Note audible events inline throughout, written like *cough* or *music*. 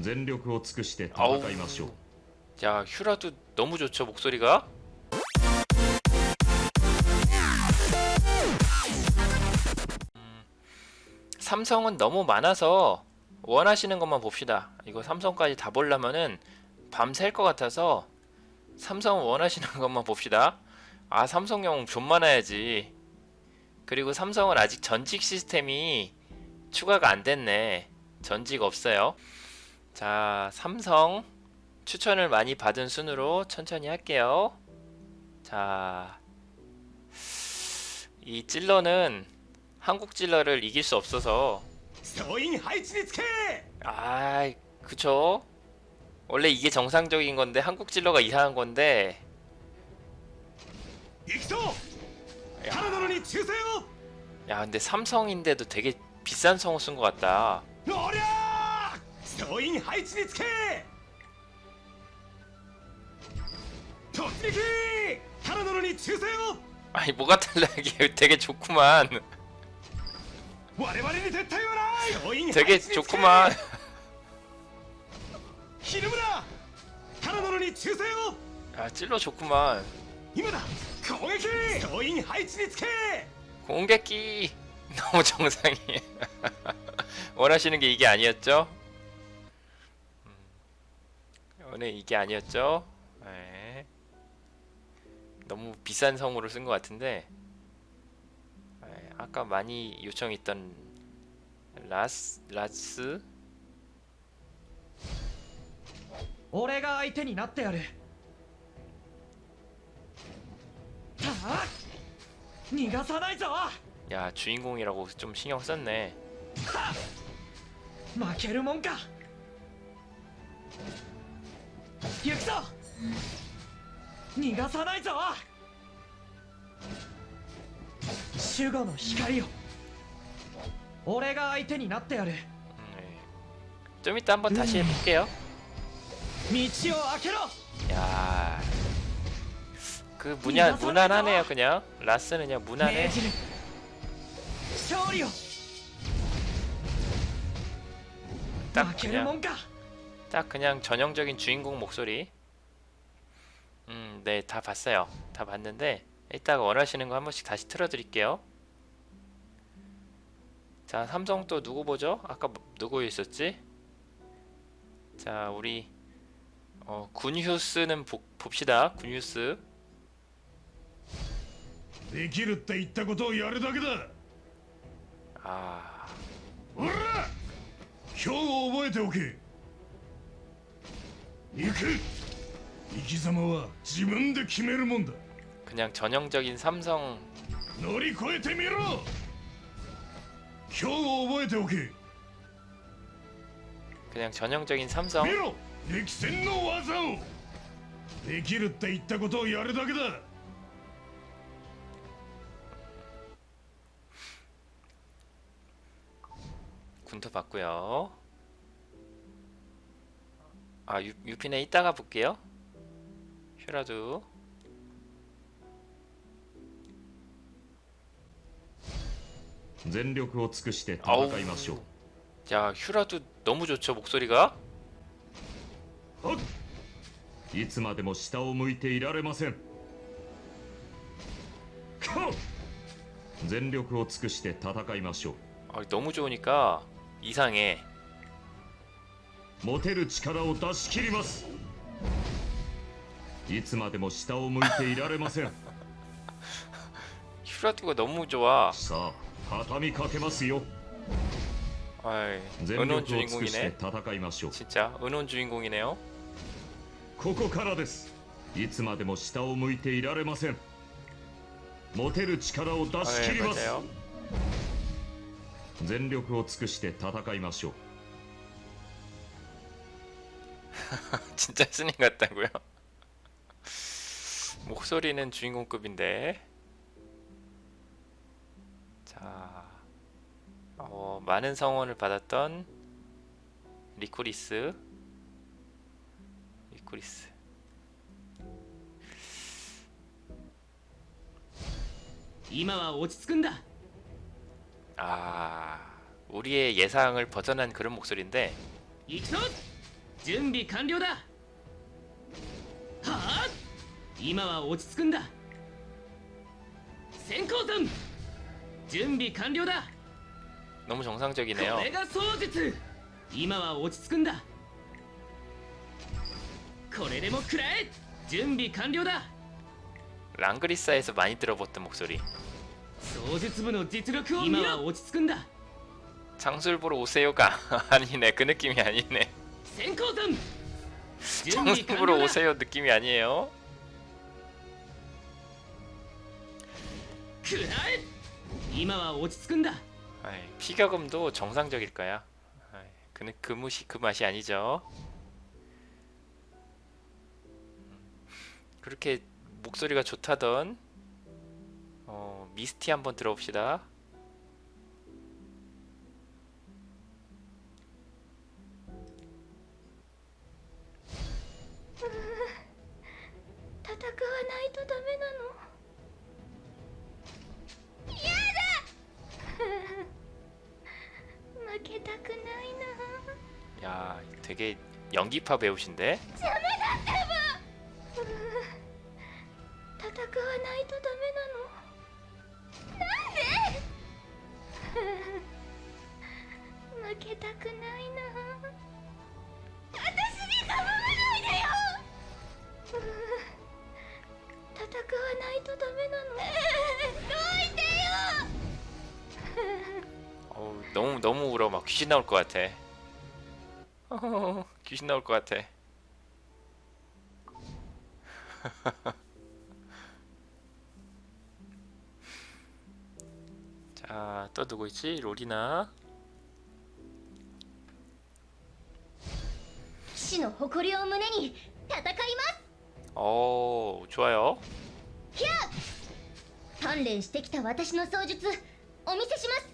全力を尽くして戦 아우. いましょう 야 휴라도 너무 좋죠 목소리가. 음, 삼성은 너무 많아서 원하시는 것만 봅시다. 이거 삼성까지 다 보려면은 밤샐 것 같아서 삼성 원하시는 것만 *laughs* 봅시다. 아 삼성용 좀 많아야지. 그리고 삼성은 아직 전직 시스템이 추가가 안 됐네. 전직 없어요. 자, 삼성 추천을 많이 받은 순으로 천천히 할게요. 자, 이 찔러는 한국 찔러를 이길 수 없어서 아이, 그쵸? 원래 이게 정상적인 건데 한국 찔러가 이상한 건데 야, 야 근데 삼성인데도 되게 비싼 성우 쓴 것 같다. おりゃー総員配置につけ突撃カナダのに忠誠を 아니 뭐가 달라 이게 되게 좋구만. 我々に撤退はない総員配 되게 置につけ 좋구만. 昼村カナダのに忠誠を 아, 찔러 좋구만. 今だ攻撃総員配置につけ 공격기 너무 정상이에요. 원하시는 게 이게 아니었죠? 음, 오늘 이게 아니었죠? 네. 너무 비싼 성우를 쓴 것 같은데 네, 아까 많이 요청했던 라스 라스 俺が相手になってやるはあ逃がさないぞ 야 주인공이라고 좀 신경 썼네. 負けるもんか 行くぞ逃がさないぞ守護の光よ俺が相手になってやる 음, 네. 좀 이따 한번 다시 해볼게요. 道を開けろ 야, 그 무난 무난하네요 그냥 라스는 그냥 命 무난해. じる勝利を 딱 負けるも 그냥 んか 딱 그냥 전형적인 주인공 목소리. 음, 네, 다 봤어요. 다 봤는데 이따가 원하시는 거 한 번씩 다시 틀어드릴게요. 자, 삼성 또 누구 보죠? 아까 뭐- 누구 있었지? 자, 우리 어, 군휴스는 보, 봅시다. 군휴스. できるって言ったことをやるだけだ 아, おら今日を覚えておけ 行く生き様は自分で決めるもんだ 그냥 전형적인 삼성 乗り越えてみろ今日を覚えておけ 그냥 전형적인 삼성 見ろ歴戦の技をできるって言ったことをやるだけだ 군토 봤고요. 아 유, 유피네 이따가 볼게요. 슈라도 全力を尽くして 아우 戦いましょう 야 슈라도 너무 좋죠 목소리가 はっいつまでも下を向いていられませんか全力を尽くして戦いましょう 아, 너무 좋으니까 이상해 持てる力を出し切りますいつまでも下を向いていられません 슈라도가 너무 좋아 さあ畳みかけますよ 아이, 全 은혼 力を尽くして 주인공이네 戦いましょう 진짜 은혼 주인공이네요 ここからですいつまでも下を向いていられません持てる力を出し切 아이, ります 맞아요 全力を尽くして戦いましょう *laughs* 진짜 스님 같다고요? *laughs* 뭐 목소리는 주인공급인데 자 어, 많은 성원을 받았던 리코리스 리코리스 이마와 오치츠군다. 아 우리의 예상을 벗어난 그런 목소리인데 이천. 準備完了だはあ今は落ち着くんだ先行山準備完了だ 너무 こ 정상적이네요. れが槍術今は落ち着くんだこれでも食らえ準備完了だ 랑그리사에서 많이 들어봤던 목소리. 槍術部の実力を今は落ち着くんだ 장술 보러 오세요가 *laughs* 아니네. 그 느낌이 아니네. 생커든 정립으로 오세요 느낌이 아니에요. 그날 피격음도 정상적일까요? 그는 그 무시 그 맛이 아니죠. 음, 그렇게 목소리가 좋다던 어, 미스티 한번 들어봅시다. 戦わないとダメなのやだ負けたくないな 야, 되게 연기파 배우신데? ダ 같아. 어허허, 귀신 나올 것 같아. 자, 또 누구 있지? 로리나. 騎士の誇りを胸に戦います 어, 좋아요. 鍛錬してきた私の槍術お見せします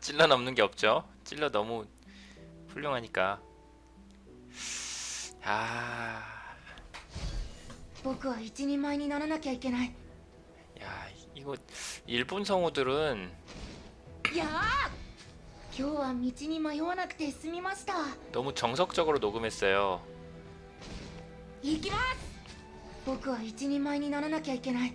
찔러 넘는 게 없죠. 찔러 너무 훌륭하니까. 아, 僕は一人前にならなきゃいけない 야 이거 일본 성우들은 いやあ今日は道に迷わなくて済みました 너무 정석적으로 녹음했어요. 行きます僕は一人前にならなきゃいけない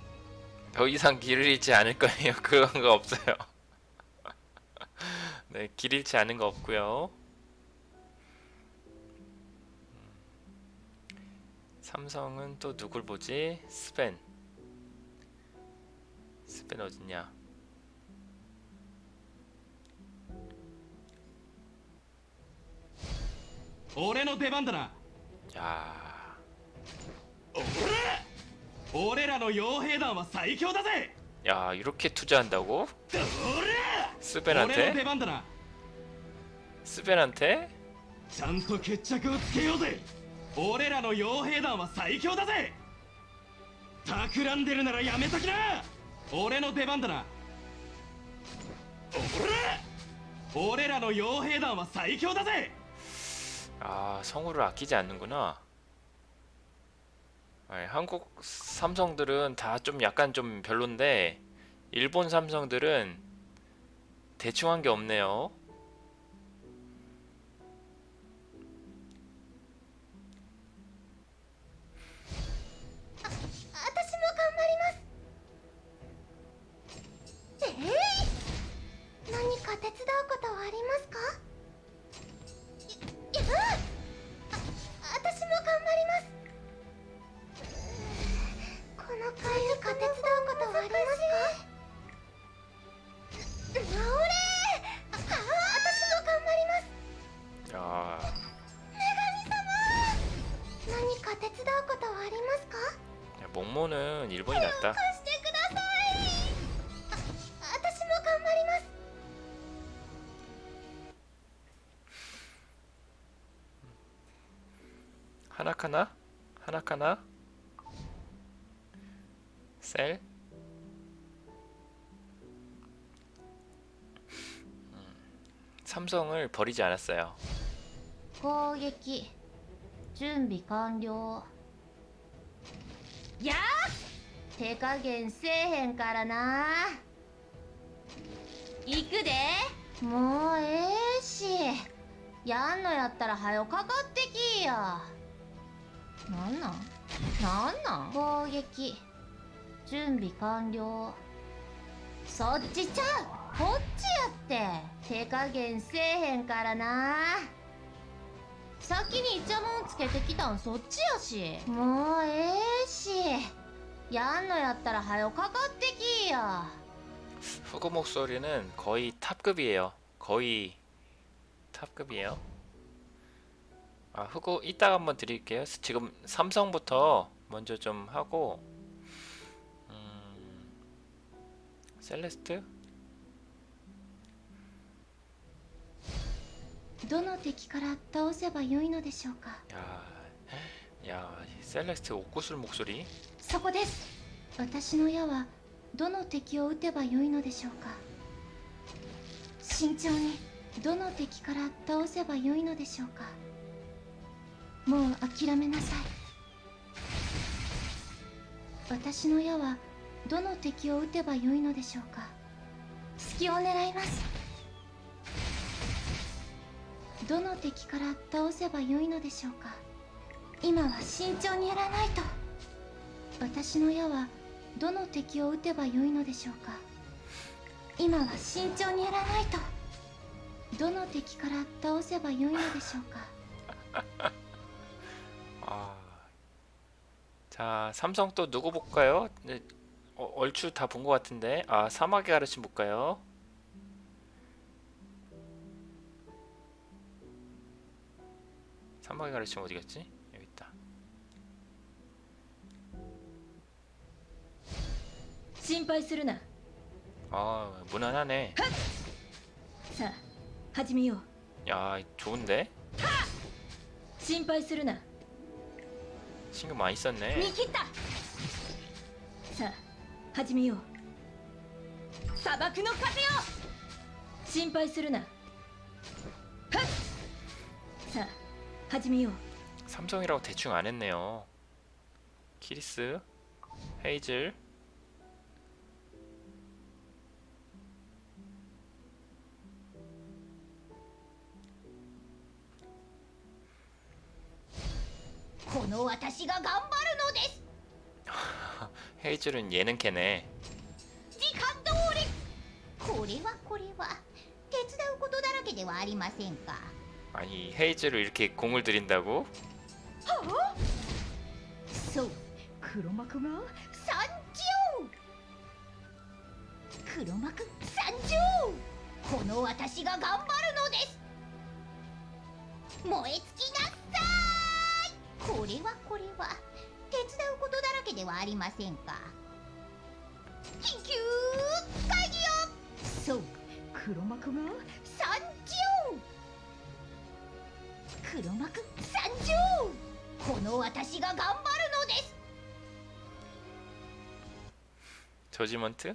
더 이상 길을 잃지 않을 거예요. *laughs* 그런 거 없어요. *laughs* 네, 길 잃지 않은 거 없고요. 삼성은 또 누굴 보지? 스펜. 스펜 어딨냐? 야. 俺らの傭兵団は最強だぜ、いろけ투자한着ようぜ！俺らの傭兵団は最強だぜ！企らやめときな！俺のだな。俺らの傭兵団は最強だぜ！ああ、성우를 아끼지 않는 구。 아니, 한국 삼성들은 다 좀 약간 좀 별론데 일본 삼성들은 대충 한 게 없네요. 하나카나? 하나카나? 셀? 음, 삼성을 버리지 않았어요 攻撃準備完了やー手加減せえへんからな行くでもうええしやんのやったらはよかかってきいや なんなんなんなん攻撃準備完了そっちちゃうこっちやって手加減せえへんからな先にイチャモンつけてきたんそっちやしもうええしやんのやったらはよかかってきいや 후구 목소리는 거의 탑급이에요 거의 탑급이에요 아 후구 이따가 한번 드릴게요 지금 삼성부터 먼저 좀 하고 음, 셀레스트? どの敵から倒せばよいのでしょうか 야, 야 셀레스트 옥구슬 목소리 そこです私の矢はどの敵を撃てばよいのでしょうか慎重にどの敵から倒せばよいのでしょうか もう諦めなさい。私の矢はどの敵を撃てばよいのでしょうか。隙を狙います。どの敵から倒せばよいのでしょうか。今は慎重にやらないと。私の矢はどの敵を撃てばよいのでしょうか。今は慎重にやらないと。どの敵から倒せばよいのでしょうか *laughs* 자 삼성 또 누구 볼까요? 네, 어, 얼추 다 본 것 같은데 아 사막의 가르침 볼까요? 사막의 가르침 어디 갔지? 여기 있다 심팔스르나 아 무난하네 자 하지미요 야 좋은데? 심팔스르나 신경 많이 썼네. 見切ったさあ始めよう砂漠の風よ心配するなはっさあ始めよう 삼성이라고 대충 안 했네요. 키리스, 헤이즐. 헤이즐은 예능캐네. 時間通りこれはこれは手伝うことだらけではありませんか 아니 헤이즐을 이렇게 공을 들인다고? そう黒幕が参上黒幕参上この私が頑張るのです燃え尽きなさいこれはこれは手伝うことだら けではありませんか緊急会議をそう黒幕が参上黒幕参上この私が頑張るのです 저지먼트?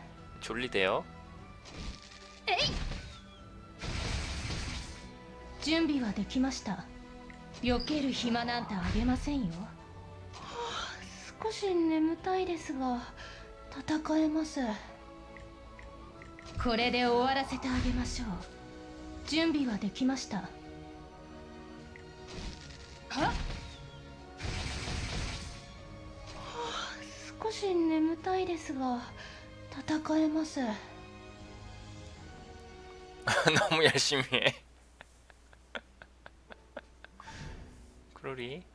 졸리대요. 準備はできました避ける暇なんてあげませんよ少し眠たいですが戦えます これで終わらせてあげましょう準備はできましたは少し眠たいですが 戦えます 너무 열심히 해. 크로리.「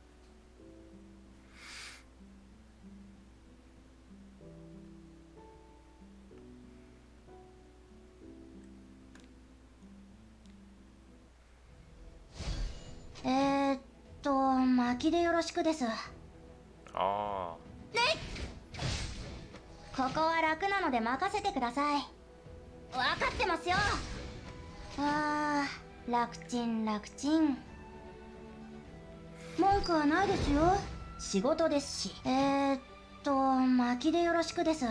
えー、っと巻きでよろしくです 아, ここは楽なので任せてください分かってますよあー楽ちん楽ちん文句はないですよ仕事ですしえー、っと巻きでよろしくです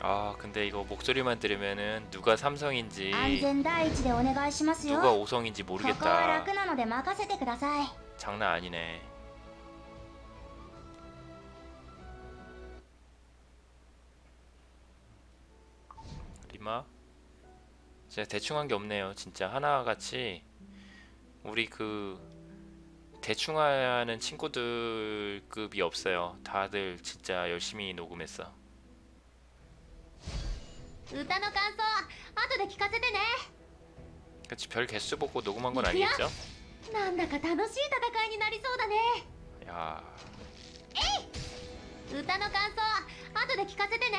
아 근데 이거 목소리만 들으면은 누가 삼성인지 安全第一でお願いしますよ 누가 こ 오성인지 こは 모르겠다. 楽なので任せてください 장난 아니네. 리마? 제가 대충 한 게 없네요. 진짜 하나같이 우리 그 대충 하는 친구들급이 없어요. 다들 진짜 열심히 녹음했어. 歌の感想後で聞かせてね 그치 별 개수 보고 녹음한 건 아니겠죠? なんだか楽しい戦いになりそうだね 야 歌の感想後で聞かせてね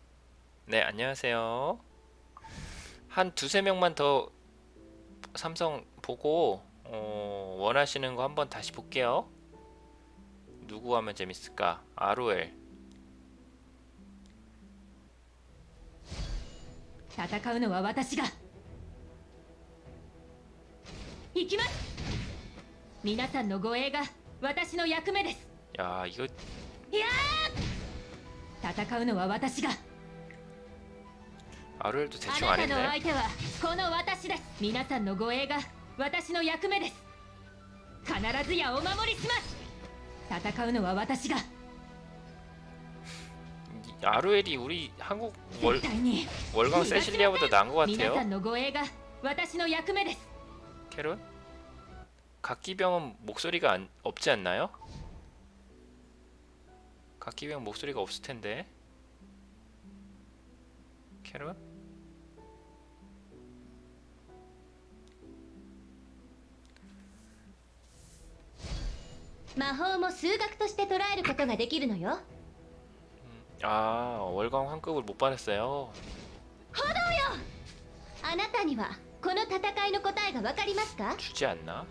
네, 안녕하세요. 한 두세 명만 더 삼성 보고 어, 원하시는 거 한번 다시 볼게요. 누구 하면 재밌을까? 아로엘. 戦うのは私が行きます皆さんの護衛が私の役目です 야, 이거 戦うのは私が 아로엘도 あ 대충 な 안 たの 했네. 相手はこの私です皆さんの護衛が私の役目です必ずやお守りします戦うのは私が 아로엘이 우리 한국 월, 絶対に 월광 세실리아보다 나은 것 皆さ 같아요. んの護衛が私の役目です 캐롤? 각기병은 목소리가 안, 없지 않나요? 각기병 목소리가 없을 텐데. 캐롤? 魔法も数学として捉えることができるのよ 아 월광 환급을 못 받았어요. あなたにはこの戦いの答えがわかりますか 주지 않나?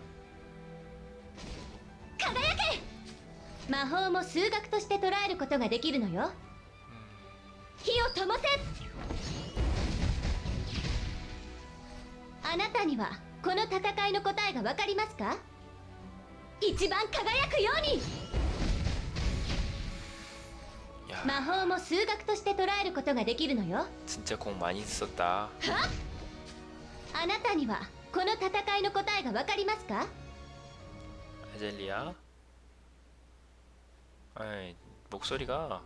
輝け魔法も数学として捉えることができるのよ火を灯せあなたにはこの戦いの答えがわかりますか 一番輝くように 야 魔法も数学として捉えることができるのよ 진짜 공 많이 썼다. あなたにはこの戦いの答えがわかりますか 아젤리아. 아이, 목소리가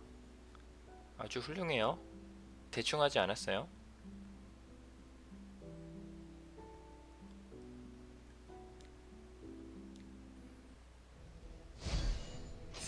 아주 훌륭해요. 대충 하지 않았어요.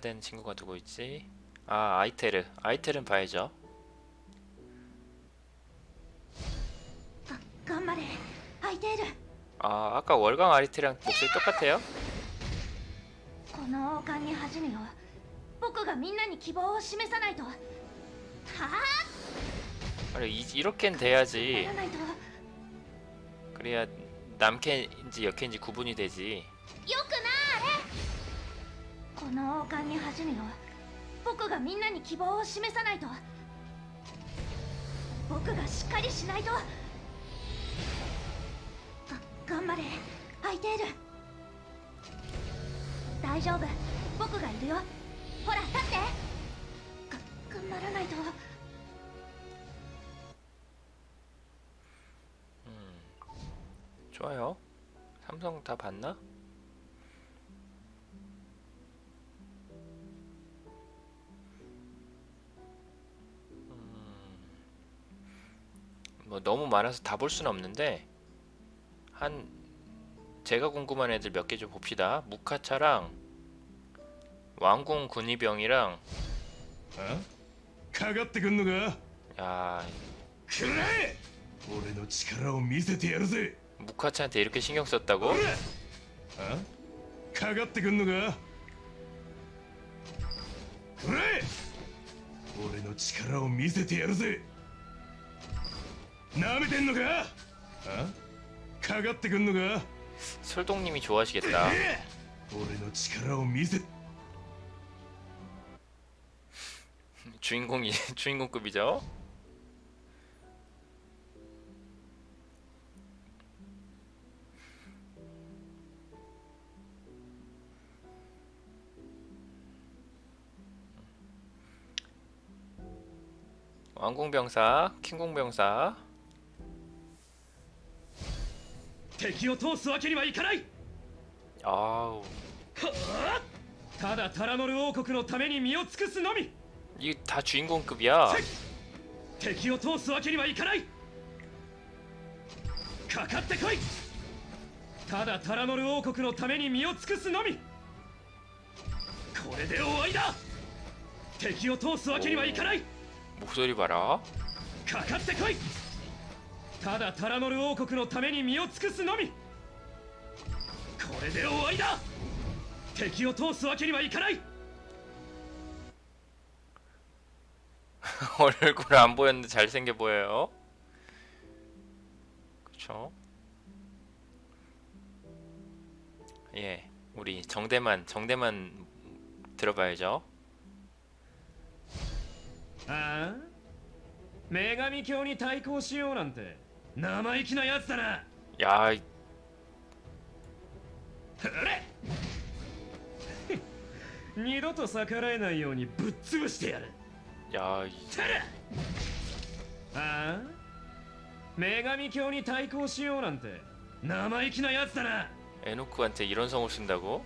되는 친구가 누구 있지? 아 아이테르 아이테르는 봐야죠 頑張れ空いている 아 아까 월강 아이테르랑 목소리 똑같아요? この王冠に恥じぬよ僕がみんなに希望を示さないとはあ 그래 이, 이렇게는 돼야지 ならないとよ 그래야 남캐인지 여캐인지 구분이 되지 くなれ この王冠に恥じぬよ僕がみんなに希望を示さないと僕がしっかりしないとが頑張れ空いている大丈夫僕がいるよほら立ってが頑張らないと 좋아요 삼성 다 봤나? 뭐 너무 많아서 다 볼 수는 없는데 한 제가 궁금한 애들 몇 개 좀 봅시다. 무카차랑 왕궁 군위병이랑 어? 가갑대 건 누가? 야. 그래. 우리의 힘을 미세테야르세. 무카차한테 이렇게 신경 썼다고? 그래. 어? 가갑대 건 누가? 그래. 우리의 힘을 미세테야르세. なめてんのかあかかってくんのか 솔동님이 좋아하시겠다 *laughs* ええ俺の力を見せ 주인공이 *laughs* 주인공급이죠. 왕궁병사, 킹궁병사. 敵を通すわけにはいかない 아우, ただタラノル王国のために身を尽くすのみ 이게 다 주인공급이야. 敵を通すわけにはいかないかかってこいただタラノル王国のために身を尽くすのみこれで終わりだ敵を通すわけにはいかない 목소리 봐라. かかってこい ただタラノル王国のために身を尽くすのみこれで終わりだ敵を通すわけにはいかない 얼굴 안 보였는데 잘생겨 보여요. 그쵸? 예, 우리 정대만 정대만 들어봐야죠. ああ女神教に対抗しようなんて 生意気なやつだな 야, 이- *laughs* あれ二度と逆らえないようにぶっ潰してやる 야, 이- てるああ女神教に対抗しようなんて生意気なやつだな 에노크한테 이런 성을 쓴다고?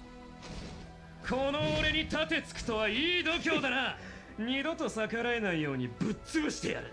この俺に盾つくとはいい度胸だな二度と逆らえないようにぶっ潰してやる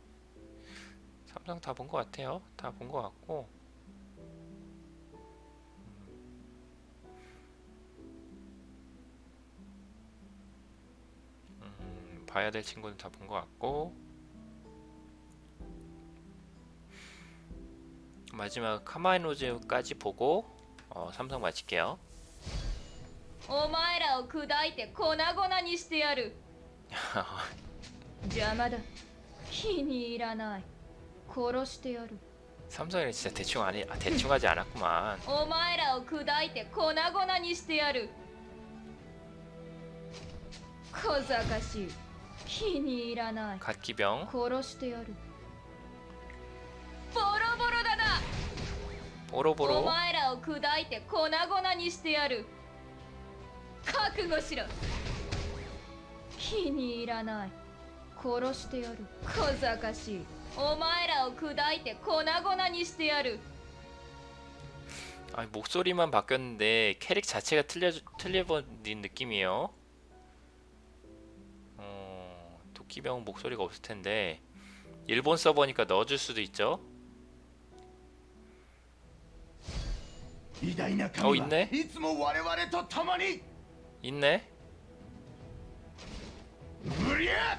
삼성 다 본 것 같아요. 다 본 것 같고. 음, 봐야 될 친구는 다 본 것 같고. 마지막 카마이노즈까지 보고 어, 삼성 마칠게요. お前らを砕いて粉々にしてやる邪魔だ気に入らない *laughs* 殺してやる 삼성이는 진짜 대충 안 해, 아, 대충 하지 않았구만. お前らを砕いて粉々にしてやる小賢しい気に入らない 갓기병 殺してやるボロボロだなお 보로보로 前らを砕いて粉々にしてやる 覚悟しろ気に入らない殺してやる小賢しい お前らを砕いて粉々にしてやる 아니 목소리만 바뀌었는데 캐릭 자체가 틀려 틀려버린 느낌이에요. 어, 도끼병은 목소리가 없을 텐데 일본 서버니까 넣어줄 수도 있죠. 偉大なお神はいんねいつも我々と共に 있네. うりゃ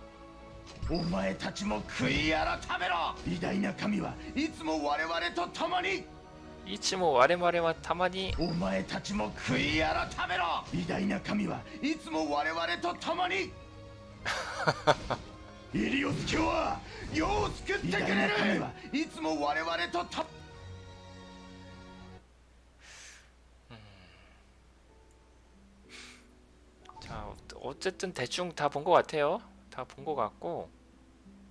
お前たちも悔い改めろ偉大な神はいつも我々と共に 이치모 와레마레마 타마니 お前たちも悔い改めろ偉大な神はいつも我々と共に*laughs* イリオス教は世を救ってくれる神はいつも我々とと 자 어- 어쨌든 대충 다 본 것 같아요. 다 본 것 같고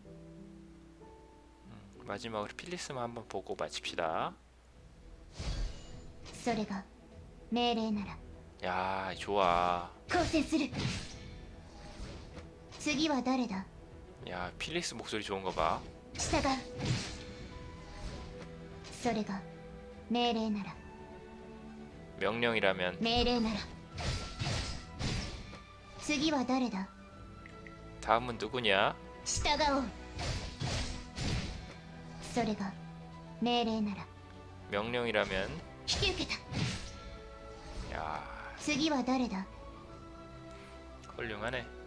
음, 마지막으로 필리스만 한번 보고 마칩시다. それが命令なら 야 좋아. 交戦する次は誰だ 야 필리스 목소리 좋은 거 봐. 従うそれが命令なら 명령이라면 命令なら次は誰だ 다음은 누구냐? 명령이라면 야. 훌륭하네.